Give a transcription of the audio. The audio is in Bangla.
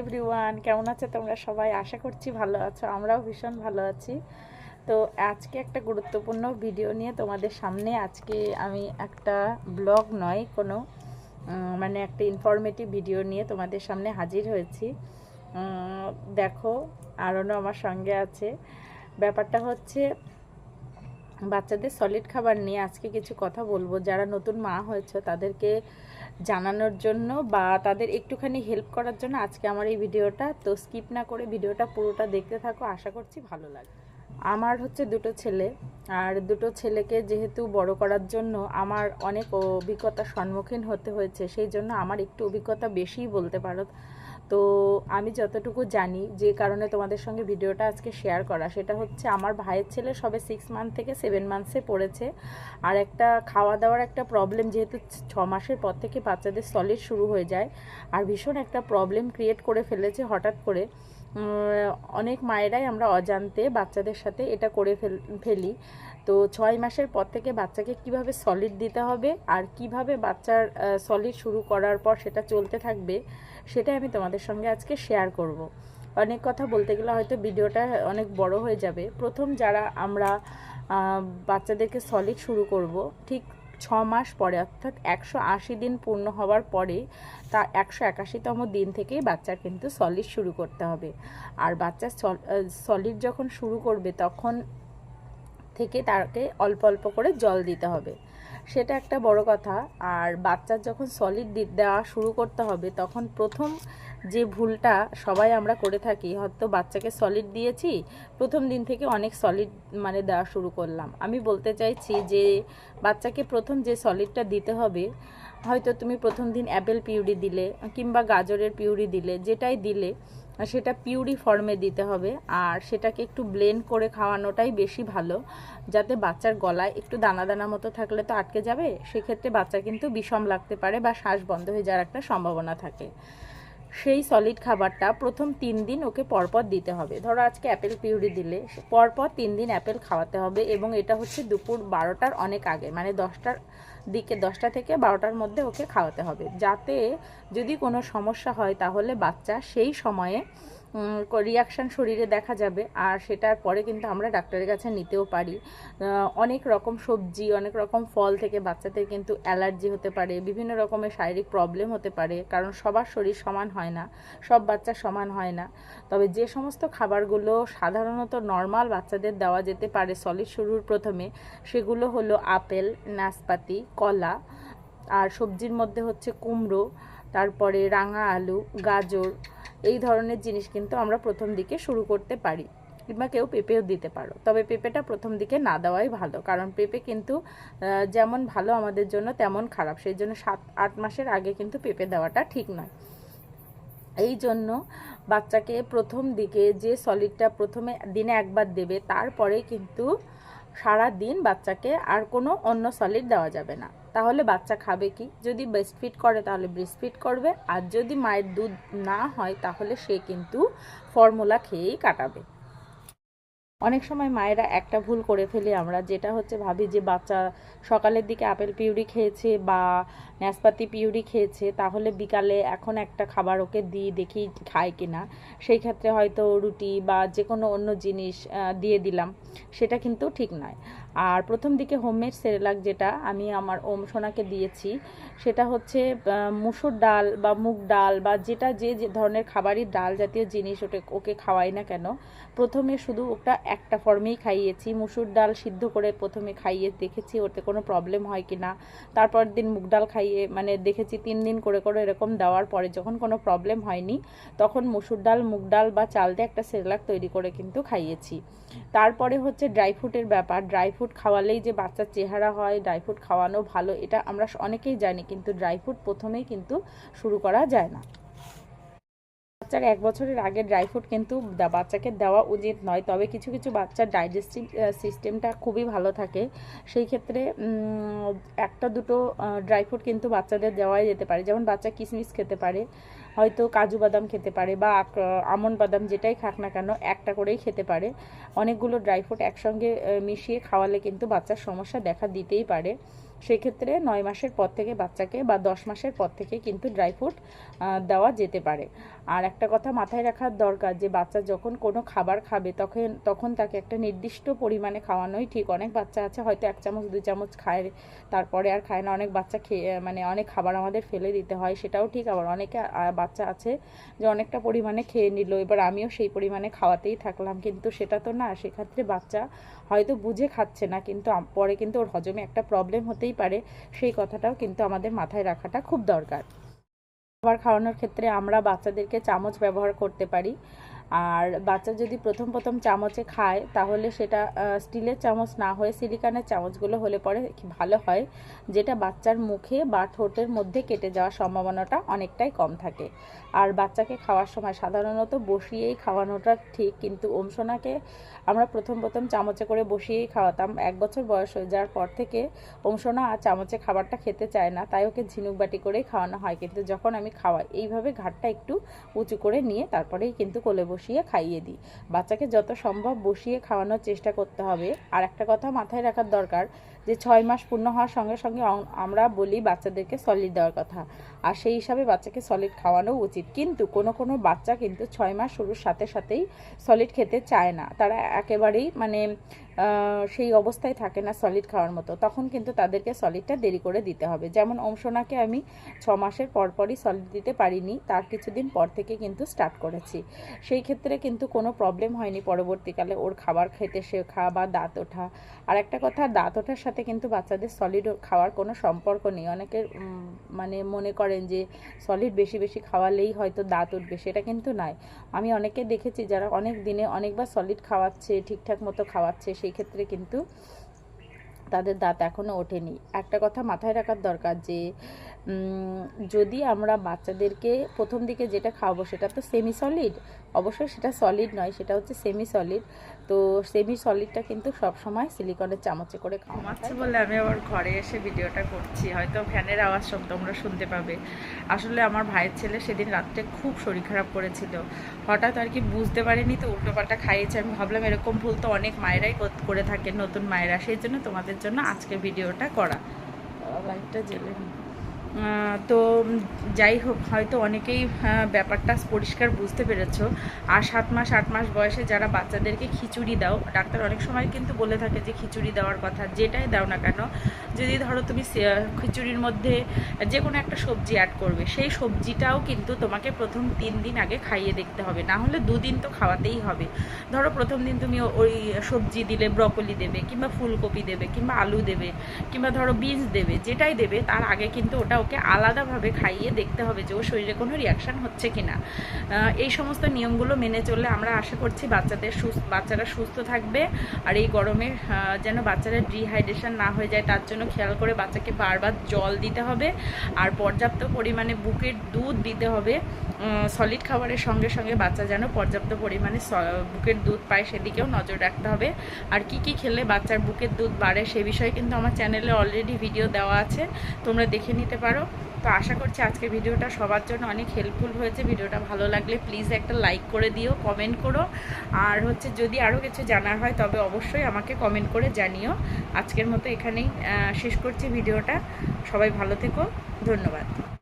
এভরিওয়ান কেমন আছো তোমরা সবাই? আশা করছি ভালো আছো। আমরাও ভীষণ ভালো আছি। তো আজকে একটা গুরুত্বপূর্ণ ভিডিও নিয়ে তোমাদের সামনে আজকে আমি একটা ব্লগ নয়, কোনো মানে একটা ইনফরমেটিভ ভিডিও নিয়ে তোমাদের সামনে হাজির হয়েছি। দেখো, আরনও আমার সঙ্গে আছে। ব্যাপারটা হচ্ছে, বাচ্চাদের সলিড খাবার নিয়ে আজকে কিছু কথা বলব। যারা নতুন মা হয়েছে, তাদেরকে জানানোর জন্য বা তাদের একটুখানি হেল্প করার জন্য আজকে আমার এই ভিডিওটা। তো স্কিপ না করে ভিডিওটা পুরোটা দেখতে থাকো, আশা করছি ভালো লাগে আমার হচ্ছে দুটো ছেলে, আর দুটো ছেলেকে যেহেতু বড় করার জন্য আমার অনেক অভিজ্ঞতার সম্মুখীন হতে হয়েছে, সেই জন্য আমার একটু অভিজ্ঞতা বেশিই বলতে পারো। তো আমি যতটুকু জানি যে কারণে তোমাদের সঙ্গে ভিডিওটা আজকে শেয়ার করা, সেটা হচ্ছে আমার ভাইয়ের ছেলে সবে সিক্স মান্থ থেকে সেভেন মান্থসে পড়েছে। আর একটা খাওয়া দাওয়ার একটা প্রবলেম যেহেতু ছ মাসের পর থেকে বাচ্চাদের সলিড শুরু হয়ে যায়, আর ভীষণ একটা প্রবলেম ক্রিয়েট করে ফেলেছে হঠাৎ করে। অনেক মায়েরাই আমরা অজান্তে বাচ্চাদের সাথে এটা করে ফেলি তো ছয় মাসের পর থেকে বাচ্চাকে কীভাবে সলিড দিতে হবে আর কীভাবে বাচ্চার সলিড শুরু করার পর সেটা চলতে থাকবে, সেটাই আমি তোমাদের সঙ্গে আজকে শেয়ার করব। অনেক কথা বলতে গেলে হয়তো ভিডিওটা অনেক বড় হয়ে যাবে প্রথম যারা আমরা বাচ্চাদেরকে সলিড শুরু করব, ঠিক ছ মাস পরে, অর্থাৎ একশো আশি দিন পূর্ণ হওয়ার পরে, তা একশো একাশিতম দিন থেকেই বাচ্চার কিন্তু সলিড শুরু করতে হবে। আর বাচ্চা সলিড যখন শুরু করবে, তখন থেকে তাকে অল্প অল্প করে জল দিতে হবে। সেটা একটা বড় কথা। আর বাচ্চার যখন সলিড দেওয়া শুরু করতে হবে, তখন প্রথম যে ভুলটা সবাই আমরা করে থাকি, হয়তো বাচ্চাকে সলিড দিয়েছি, প্রথম দিন থেকে অনেক সলিড মানে দেওয়া শুরু করলাম। আমি বলতে চাইছি যে বাচ্চাকে প্রথম যে সলিডটা দিতে হবে, হয়তো তুমি প্রথম দিন অ্যাপেল পিউরি দিলে কিংবা গাজরের পিউরি দিলে, যেটাই দিলে, সেটা পিউরি ফর্মে দিতে হবে। আর সেটাকে একটু ব্লেন্ড করে খাওয়ানোটাই বেশি ভালো, যাতে বাচ্চার গলায় একটু দানা দানা মতো থাকলে তো আটকে যাবে। সেক্ষেত্রে বাচ্চা কিন্তু বিষম লাগতে পারে বা শ্বাস বন্ধ হয়ে যাওয়ার একটা সম্ভাবনা থাকে। সেই সলিড খাবারটা প্রথম তিন দিন ওকে পরপর দিতে হবে। ধরো আজকে অ্যাপেল পিউরি দিলে, পরপর তিন দিন অ্যাপেল খাওয়াতে হবে এবং এটা হচ্ছে দুপুর বারোটার অনেক আগে মানে দশটার দিকে, দশটা থেকে বারোটার মধ্যে ওকে খাওয়াতে হবে। যাতে যদি কোনো সমস্যা হয় তাহলে বাচ্চা সেই সময়ে রিয়াকশান শরীরে দেখা যাবে। আর সেটার পরে কিন্তু আমরা ডাক্তারের কাছে নিতেও পারি। অনেক রকম সবজি, অনেক রকম ফল থেকে বাচ্চাদের কিন্তু অ্যালার্জি হতে পারে, বিভিন্ন রকমের শারীরিক প্রবলেম হতে পারে, কারণ সবার শরীর সমান হয় না, সব বাচ্চা সমান হয় না। তবে যে সমস্ত খাবারগুলো সাধারণত নর্মাল বাচ্চাদের দেওয়া যেতে পারে সলিড শুরুর প্রথমে, সেগুলো হলো আপেল, নাশপাতি, কলা, আর সবজির মধ্যে হচ্ছে কুমড়ো, তারপরে রাঙা আলু, গাজর এই ধরনের জিনিস কিন্তু আমরা প্রথম দিকে শুরু করতে পারি কিংবা কেউ পেঁপেও দিতে পারো। তবে পেঁপেটা প্রথম দিকে না দেওয়াই ভালো, কারণ পেঁপে কিন্তু যেমন ভালো আমাদের জন্য তেমন খারাপ। সেই জন্য সাত, আট মাসের আগে কিন্তু পেঁপে দেওয়াটা ঠিক নয়। এই জন্য বাচ্চাকে প্রথম দিকে যে সলিডটা প্রথমে দিনে একবার দেবে, তারপরে কিন্তু সারা দিন বাচ্চাকে আর কোনো অন্য সলিড দেওয়া যাবে না। তাহলে বাচ্চা খাবে কি? যদি ব্রেস্টফিট করে, তাহলে ব্রেস্টফিট করবে। আর যদি মায়ের দুধ না হয়, তাহলে সে কিন্তু ফর্মুলা খেয়েই কাটাবে। অনেক সময় মায়েরা একটা ভুল করে ফেলি আমরা, যেটা হচ্ছে ভাবি যে বাচ্চা সকালের দিকে আপেল পিউরি খেয়েছে বা ন্যাসপাতি পিউরি খেয়েছে, তাহলে বিকালে এখন একটা খাবার ওকে দিই, দেখি খায় কিনা। সেই ক্ষেত্রে হয়তো রুটি বা যে কোনো অন্য জিনিস দিয়ে দিলাম। সেটা কিন্তু ঠিক নয়। আর প্রথম দিকে হোমমেড সেরেলাক যেটা আমি আমার ওম সোনাকে দিয়েছি, সেটা হচ্ছে মুসুর ডাল বা মুগ ডাল বা যেটা যে ধরনের খাবারই ডাল জাতীয় জিনিস ওটা, ওকে খাওয়াই না কেন, প্রথমে শুধু ওটা একটা ফর্মেই খাইয়েছি, মুসুর ডাল সিদ্ধ করে প্রথমে খাইয়ে দেখেছি ওতে কোনো প্রবলেম হয় কি না, তারপর দিন মুগ ডাল খাইয়ে মানে দেখেছি তিন দিন করে করে এরকম দেওয়ার পরে যখন কোনো প্রবলেম হয়নি, তখন মুসুর ডাল, মুগ ডাল বা চাল দিয়ে একটা সেরেলাক তৈরি করে কিন্তু খাইয়েছি। তারপরে হচ্ছে ড্রাই ফ্রুটের ব্যাপার ড্রাই ফ্রুট খাওয়ালেই যে বাচ্চার চেহারা হয় ড্রাই ফ্রুট খাওয়ানো ভালো, এটা আমরা অনেকেই জানি, কিন্তু ড্রাই ফ্রুট প্রথমেই কিন্তু শুরু করা যায় না। বাচ্চার এক বছরের আগে ড্রাই ফ্রুট কিন্তু বাচ্চাকে দেওয়া উচিত নয়। তবে কিছু কিছু বাচ্চার ডাইজেস্টিভ সিস্টেমটা খুবই ভালো থাকে। সেই ক্ষেত্রে একটা দুটো ড্রাই ফ্রুট কিন্তু বাচ্চাদের দেওয়াই যেতে পারে। যেমন বাচ্চা কিশমিশ খেতে পারে, হয়তো কাজু বাদাম খেতে পারে বা আমন বাদাম যেটাই খাক না কেন, একটা করেই খেতে পারে। অনেকগুলো ড্রাই ফ্রুট একসঙ্গে মিশিয়ে খাওয়ালে কিন্তু বাচ্চার সমস্যা দেখা দিতেই পারে। সেক্ষেত্রে নয় মাসের পর থেকে বাচ্চাকে বা দশ মাসের পর থেকে কিন্তু ড্রাই ফ্রুট দেওয়া যেতে পারে। আর একটা কথা মাথায় রাখার দরকার যে, বাচ্চা যখন কোনো খাবার খাবে, তখন তখন তাকে একটা নির্দিষ্ট পরিমাণে খাওয়ানোই ঠিক। অনেক বাচ্চা আছে, হয়তো এক চামচ, দুই চামচ খায়, তারপরে আর খায় না। অনেক বাচ্চা খেয়ে মানে অনেক খাবার আমাদের ফেলে দিতে হয়, সেটাও ঠিক। আবার অনেকে বাচ্চা আছে যে, অনেকটা পরিমাণে খেয়ে নিল, এবার আমিও সেই পরিমাণে খাওয়াতেই থাকলাম। কিন্তু সেটা তো না, সেক্ষেত্রে বাচ্চা হয়তো বুঝে খাচ্ছে না, কিন্তু পরে কিন্তু ওর হজমে একটা প্রবলেম হতেই পারে, সেই কথাটাও কিন্তু আমাদের মাথায় রাখাটা খুব দরকার। খাবার খাওয়ানোর ক্ষেত্রে আমরা বাচ্চাদেরকে চামচ ব্যবহার করতে পারি। আর বাচ্চা যদি প্রথম প্রথম চামচে খায়, তাহলে সেটা স্টিলের চামচ না হয়ে সিলিকানের চামচগুলো হলে পরে ভালো হয়? যেটা বাচ্চার মুখে বা ঠোঁটের মধ্যে কেটে যাওয়ার সম্ভাবনাটা অনেকটাই কম থাকে। আর বাচ্চাকে খাওয়ার সময় সাধারণত বসিয়েই খাওয়ানোটা ঠিক, কিন্তু ওমসোনাকে আমরা প্রথম প্রথম চামচে করে বসিয়েই খাওয়াতাম। এক বছর বয়স হয়ে যাওয়ার পর থেকে ওমসোনা আর চামচে খাবারটা খেতে চায় না, তাই ওকে ঝিনুক বাটি করেই খাওয়ানো হয়। কিন্তু যখন আমি খাওয়াই, এইভাবে ঘাটটা একটু উঁচু করে নিয়ে তারপরেই কিন্তু কোলে বসিয়ে খাইয়ে দিই। বাচ্চাকে যত সম্ভব বসিয়ে খাওয়ানোর চেষ্টা করতে হবে। আর একটা কথা মাথায় রাখার দরকার যে ছয় মাস পূর্ণ হওয়ার সঙ্গে সঙ্গে আমরা বলি বাচ্চাদেরকে সলিড দেওয়ার কথা। আর সেই হিসাবে বাচ্চাকে সলিড খাওয়ানো উচিত। কিন্তু কোনো কোনো বাচ্চা কিন্তু ছয় মাস শুরুর সাথে সাথেই সলিড খেতে চায় না। তারা একেবারেই মানে সেই অবস্থায় থাকে না সলিড খাওয়ার মতো। তখন কিন্তু তাদেরকে সলিডটা দেরি করে দিতে হবে। যেমন অংশনাকে আমি ছ মাসের পরপরই সলিড দিতে পারিনি, তার কিছুদিন পর থেকে কিন্তু স্টার্ট করেছি। সেই ক্ষেত্রে কিন্তু কোনো প্রবলেম হয়নি পরবর্তীকালে ওর খাবার খেতে শেখা বা দাঁত ওঠা। আর একটা কথা, দাঁত ওঠার সাথে কিন্তু বাচ্চাদের সলিড খাওয়ার কোনো সম্পর্ক নেই। অনেকের মানে মনে করেন যে সলিড বেশি বেশি খাওয়ালেই হয়তো দাঁত উঠবে, সেটা কিন্তু নয় আমি অনেকে দেখেছি যারা অনেক দিনে অনেকবার সলিড খাওয়াচ্ছে, ঠিকঠাক মতো খাওয়াচ্ছে, সেই ক্ষেত্রে কিন্তু তাদের দাঁত এখনও ওঠেনি। একটা কথা মাথায় রাখার দরকার যে যদি আমরা বাচ্চাদেরকে প্রথম দিকে যেটা খাওয়াবো সেটা তো সেমি সলিড অবশ্যই সেটা সলিড নয় সেটা হচ্ছে সেমি সলিড তো সেমি সলিডটা কিন্তু সব সময় সিলিকনের চামচে করে খাওয়াচ্ছে বলে আমি আবার ঘরে এসে ভিডিওটা করছি। হয়তো ফ্যানের আওয়াজ সব তোমরা শুনতে পাবে। আসলে আমার ভাইয়ের ছেলে সেদিন রাত্রে খুব শরীর খারাপ করেছিল। হঠাৎ আর কি বুঝতে পারিনি তো উল্টোপাল্টা খাইয়েছে। আমি ভাবলাম এরকম ভুল তো অনেক মায়েরাই করে থাকেন নতুন মায়েরা। সেই জন্য তোমাদের জন্য আজকে ভিডিওটা করা। লাইটটা জেলে তো যাই হোক, হয়তো অনেকেই ব্যাপারটা পরিষ্কার বুঝতে পেরেছ। আর সাত মাস, আট মাস বয়সে যারা বাচ্চাদেরকে খিচুড়ি দাও, ডাক্তার অনেক সময় কিন্তু বলে থাকে যে খিচুড়ি দেওয়ার কথা, যেটাই দাও না কেন, যদি ধরো তুমি খিচুড়ির মধ্যে যে কোনো একটা সবজি অ্যাড করবে, সেই সবজিটাও কিন্তু তোমাকে প্রথম তিন দিন আগে খাইয়ে দেখতে হবে। না হলে দুদিন তো খাওয়াতেই হবে। ধরো প্রথম দিন তুমি ওই সবজি দিলে ব্রকলি দেবে, কিংবা ফুলকপি দেবে, কিংবা আলু দেবে, কিংবা ধরো বিনস দেবে, যেটাই দেবে, তার আগে কিন্তু ওটা ওকে আলাদাভাবে খাইয়ে দেখতে হবে যে ও শরীরে কোনো রিয়াকশান হচ্ছে কি না এই সমস্ত নিয়মগুলো মেনে চললে আমরা আশা করছি বাচ্চাদের সুস্থ বাচ্চারা সুস্থ থাকবে আর এই গরমে যেন বাচ্চারা ডিহাইড্রেশন না হয়ে যায়, তার জন্য খেয়াল করে বাচ্চাকে বারবার জল দিতে হবে আর পর্যাপ্ত পরিমাণে বুকের দুধ দিতে হবে। সলিড খাবারের সঙ্গে সঙ্গে বাচ্চা যেন পর্যাপ্ত পরিমাণে বুকের দুধ পায় সেদিকেও নজর রাখতে হবে। আর কি কি খেলে বাচ্চার বুকের দুধ বাড়ে সে বিষয়ে কিন্তু আমার চ্যানেলে অলরেডি ভিডিও দেওয়া আছে। তোমরা দেখে নিতে পারো। তো আশা করছি আজকের ভিডিওটা সবার জন্য অনেক হেল্পফুল হয়েছে। ভিডিওটা ভালো লাগলে প্লিজ একটা লাইক করে দিও কমেন্ট করো। আর হচ্ছে যদি আরও কিছু জানার হয়, তবে অবশ্যই আমাকে কমেন্ট করে জানিও। আজকের মতো এখানেই শেষ করছি ভিডিওটা। সবাই ভালো থেকো। ধন্যবাদ।